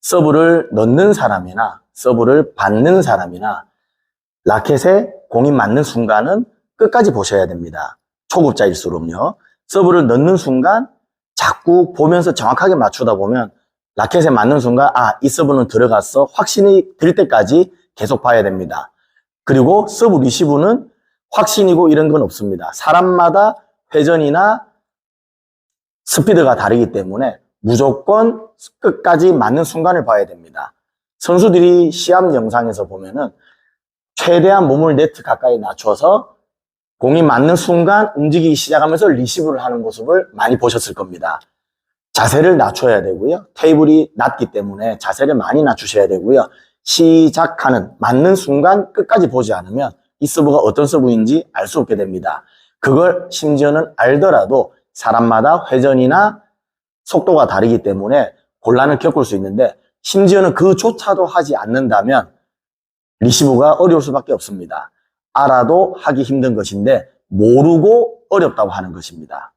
서브를 넣는 사람이나 서브를 받는 사람이나 라켓에 공이 맞는 순간은 끝까지 보셔야 됩니다. 초급자일수록요. 서브를 넣는 순간 자꾸 보면서 정확하게 맞추다 보면 라켓에 맞는 순간 아, 이 서브는 들어갔어. 확신이 들 때까지 계속 봐야 됩니다. 그리고 서브 리시브는 확신이고 이런 건 없습니다. 사람마다 회전이나 스피드가 다르기 때문에 무조건 끝까지 맞는 순간을 봐야 됩니다. 선수들이 시합 영상에서 보면은 최대한 몸을 네트 가까이 낮춰서 공이 맞는 순간 움직이기 시작하면서 리시브를 하는 모습을 많이 보셨을 겁니다. 자세를 낮춰야 되고요. 테이블이 낮기 때문에 자세를 많이 낮추셔야 되고요. 시작하는 맞는 순간 끝까지 보지 않으면 이 서브가 어떤 서브인지 알 수 없게 됩니다. 그걸 심지어는 알더라도 사람마다 회전이나 속도가 다르기 때문에 곤란을 겪을 수 있는데 심지어는 그조차도 하지 않는다면 리시브가 어려울 수밖에 없습니다. 알아도 하기 힘든 것인데 모르고 어렵다고 하는 것입니다.